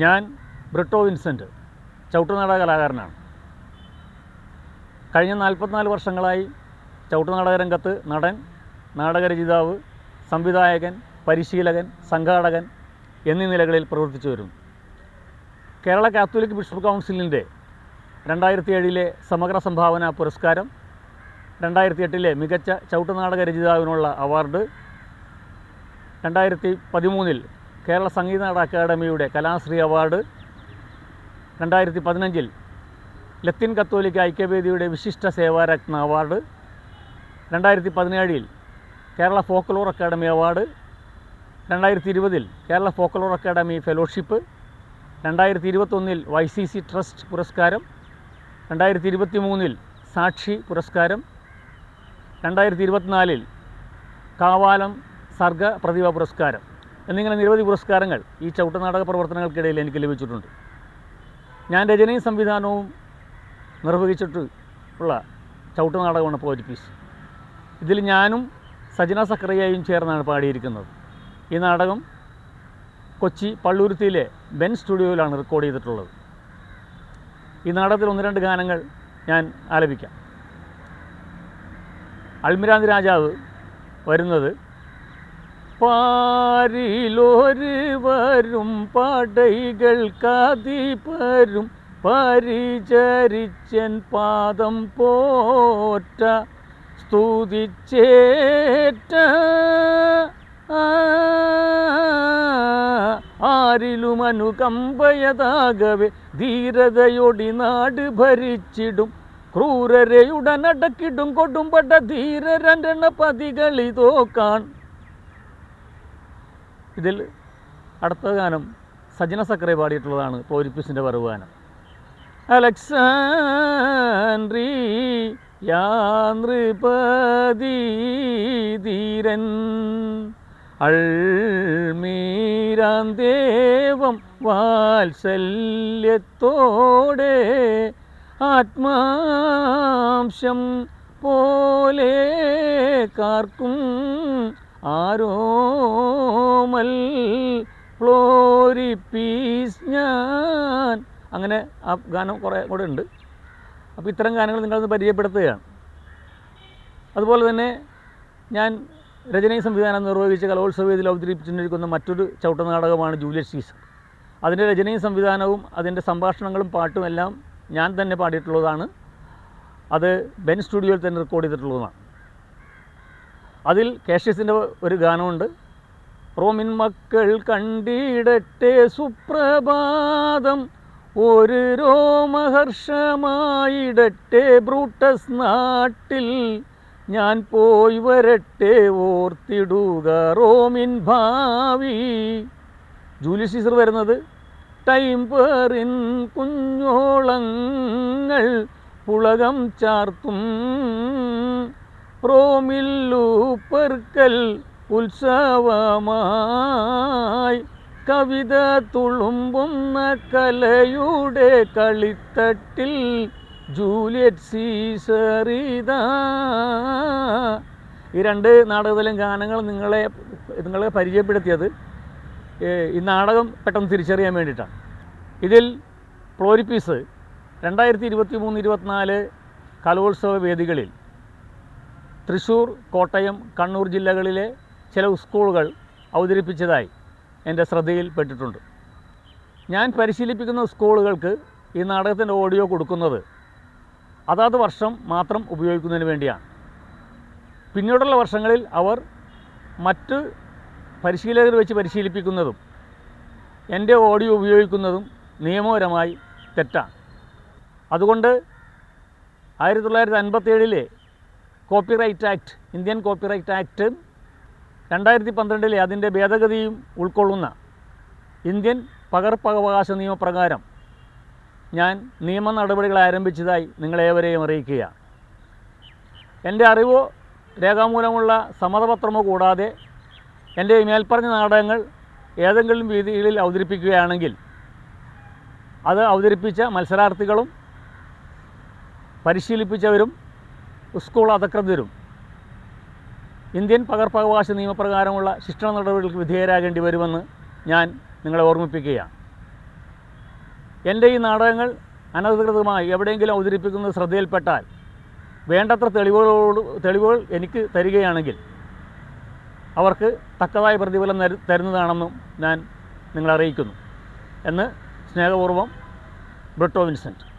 ഞാൻ ബ്രിട്ടോ വിൻസെന്റ് ചവിട്ടുനാടക കലാകാരനാണ്. കഴിഞ്ഞ നാൽപ്പത്തിനാല് വർഷങ്ങളായി ചവിട്ടുനാടക രംഗത്ത് നടൻ നാടകരചിതാവ് സംവിധായകൻ പരിശീലകൻ സംഘാടകൻ എന്നീ നിലകളിൽ പ്രവർത്തിച്ചു വരുന്നു. കേരള കാത്തോലിക് ബിഷപ്പ് കൗൺസിലിന്റെ രണ്ടായിരത്തി ഏഴിലെ സമഗ്ര സംഭാവന പുരസ്കാരം രണ്ടായിരത്തി എട്ടിലെ മികച്ച ചവിട്ടുനാടക രചിതാവിനുള്ള അവാർഡ് രണ്ടായിരത്തി പതിമൂന്നിൽ കേരള സംഗീത നാടക അക്കാദമിയുടെ കലാശ്രീ അവാർഡ് രണ്ടായിരത്തി പതിനഞ്ചിൽ ലത്തീൻ കത്തോലിക്ക ഐക്യവേദിയുടെ വിശിഷ്ട സേവാരത്ന അവാർഡ് രണ്ടായിരത്തി പതിനേഴിൽ കേരള ഫോക്ലോർ അക്കാദമി അവാർഡ് രണ്ടായിരത്തി ഇരുപതിൽ കേരള ഫോക്ലോർ അക്കാദമി ഫെലോഷിപ്പ് രണ്ടായിരത്തി ഇരുപത്തൊന്നിൽ വൈ സി സി ട്രസ്റ്റ് പുരസ്കാരം രണ്ടായിരത്തി ഇരുപത്തി മൂന്നിൽ സാക്ഷി പുരസ്കാരം രണ്ടായിരത്തി ഇരുപത്തിനാലിൽ കാവാലം സർഗ പ്രതിഭ പുരസ്കാരം. എന്നിങ്ങനെ നിരവധി പുരസ്കാരങ്ങൾ ഈ ചവിട്ടുനാടക പ്രവർത്തനങ്ങൾക്കിടയിൽ എനിക്ക് ലഭിച്ചിട്ടുണ്ട്. ഞാൻ രചനയും സംവിധാനവും നിർവഹിച്ചിട്ട് ഉള്ള ചവിട്ടുനാടകമാണ് പോയിറ്റ് പീസ് ഇതിൽ ഞാനും സജന സക്രിയയും ചേർന്നാണ് പാടിയിരിക്കുന്നത്. ഈ നാടകം കൊച്ചി പള്ളൂരുത്തിയിലെ ബെൻ സ്റ്റുഡിയോയിലാണ് റെക്കോർഡ് ചെയ്തിട്ടുള്ളത്. ഈ നാടകത്തിൽ ഒന്ന് രണ്ട് ഗാനങ്ങൾ ഞാൻ ആലപിക്കാം. അൾമിരാന്തി രാജാവ് വരുന്നത് പാരിലൊരു വരും പടൈകൾ കതിപരും പരിചരിച്ചൻ പാദം പോറ്റ സ്തുതിച്ചേറ്റ. ആരിലും അനുകമ്പയതാകവെ ധീരതയൊടി നാട് ഭരിച്ചിടും. ക്രൂരരെ ഉടനടക്കിടും കൊടുമ്പട ധീരരണ്ടണ പതികളിതോ കാൺ ഇതിൽ അടുത്ത ഗാനം സജന സക്രെ പാടിയിട്ടുള്ളതാണ് പോരിപ്പിസിന്റെ വരവ് അലക്സാൻഡ്രി യാനൃപതി ധീരൻ അൾമീരാന്തേവം വാത്സല്യത്തോടെ ആത്മാംശം പോലെ കാർക്കും ആരോമൽ ഫ്ലോരിപ്പീസ് ഞാൻ. അങ്ങനെ ആ ഗാനം കുറേ കൂടെ ഉണ്ട്. അപ്പോൾ ഇത്തരം ഗാനങ്ങൾ നിങ്ങളൊന്ന് പരിചയപ്പെടുത്തുകയാണ്. അതുപോലെ തന്നെ ഞാൻ രചനയും സംവിധാനം നിർവഹിച്ച കലോത്സവ വേദിയിൽ അവതരിപ്പിച്ചിരിക്കുന്ന മറ്റൊരു ചവിട്ട നാടകമാണ് ജൂലിയറ്റ് സീസർ അതിന്റെ രചനയും സംവിധാനവും അതിന്റെ സംഭാഷണങ്ങളും പാട്ടുമെല്ലാം ഞാൻ തന്നെ പാടിയിട്ടുള്ളതാണ്. അത് ബെൻ സ്റ്റുഡിയോയിൽ തന്നെ റെക്കോർഡ് ചെയ്തിട്ടുള്ളതുമാണ്. അതിൽ കേഷ്യസിന്റെ ഒരു ഗാനമുണ്ട്. റോമിൻ മക്കൾ കണ്ടിടട്ടെ സുപ്രഭാതം ഒരു രോമഹർഷമായിടട്ടെ ബ്രൂട്ടസ് നാട്ടിൽ ഞാൻ പോയി വരട്ടെ ഓർത്തിടുക റോമിൻ ഭാവി. ജൂലി സീസർ വരുന്നത് ടൈം പേറിൻ കുഞ്ഞോളങ്ങൾ പുളകം ചാർത്തും റോമില്ലൂപ്പർക്കൽ ഉത്സവമായി കവിത തുളുമ്പുന്ന കലയുടെ കളിത്തട്ടിൽ ജൂലിയറ്റ് സീസറിത. ഈ രണ്ട് നാടകത്തിലും ഗാനങ്ങൾ നിങ്ങളെ നിങ്ങളെ പരിചയപ്പെടുത്തിയത് ഈ നാടകം പെട്ടെന്ന് തിരിച്ചറിയാൻ വേണ്ടിയിട്ടാണ്. ഇതിൽ ഫ്ലോരിപ്പീസ് രണ്ടായിരത്തി ഇരുപത്തി മൂന്ന് ഇരുപത്തിനാല് കലോത്സവ വേദികളിൽ തൃശ്ശൂർ കോട്ടയം കണ്ണൂർ ജില്ലകളിലെ ചില സ്കൂളുകൾ അവതരിപ്പിച്ചതായി എന്റെ ശ്രദ്ധയിൽപ്പെട്ടിട്ടുണ്ട് ഞാൻ പരിശീലിപ്പിക്കുന്ന സ്കൂളുകൾക്ക് ഈ നാടകത്തിന്റെ ഓഡിയോ കൊടുക്കുന്നത് അതാത് വർഷം മാത്രം ഉപയോഗിക്കുന്നതിന് വേണ്ടിയാണ്. പിന്നീടുള്ള വർഷങ്ങളിൽ അവർ മറ്റ് പരിശീലകർ വെച്ച് പരിശീലിപ്പിക്കുന്നതും എന്റെ ഓഡിയോ ഉപയോഗിക്കുന്നതും നിയമപരമായി തെറ്റാണ്. അതുകൊണ്ട് ആയിരത്തി തൊള്ളായിരത്തി അൻപത്തേഴിലെ copyright act Indian copyright act രണ്ടായിരത്തി പന്ത്രണ്ടിലെ അതിന്റെ ഭേദഗതിയും ഉൾക്കൊള്ളുന്ന ഇന്ത്യൻ പകർപ്പവകാശ നിയമപ്രകാരം ഞാൻ നിയമ നടപടികൾ ആരംഭിച്ചതായി നിങ്ങളേവരെയും അറിയിക്കുക. എന്റെ അറിവോ രേഖാമൂലമുള്ള സമ്മതപത്രമോ കൂടാതെ എന്റെ മേൽപ്പറഞ്ഞ നാടകങ്ങൾ ഏതെങ്കിലും രീതികളിൽ അവതരിപ്പിക്കുകയാണെങ്കിൽ അത് അവതരിപ്പിച്ച മത്സരാർത്ഥികളും പരിശീലിപ്പിച്ചവരും സ്കൂൾ അധികൃതരും ഇന്ത്യൻ പകർപ്പവകാശ നിയമപ്രകാരമുള്ള ശിക്ഷണ നടപടികൾക്ക് വിധേയരാകേണ്ടി വരുമെന്ന് ഞാൻ നിങ്ങളെ ഓർമ്മിപ്പിക്കുകയാണ്. എന്റെ ഈ നാടകങ്ങൾ അനധികൃതമായി എവിടെയെങ്കിലും അവതരിപ്പിക്കുന്നത് ശ്രദ്ധയിൽപ്പെട്ടാൽ വേണ്ടത്ര തെളിവുകളോട് തെളിവുകൾ എനിക്ക് തരികയാണെങ്കിൽ അവർക്ക് തക്കതായ പ്രതിഫലം തരുന്നതാണെന്നും ഞാൻ നിങ്ങളെ അറിയിക്കുന്നു. എന്ന് സ്നേഹപൂർവം ബ്രിട്ടോ വിൻസെന്റ്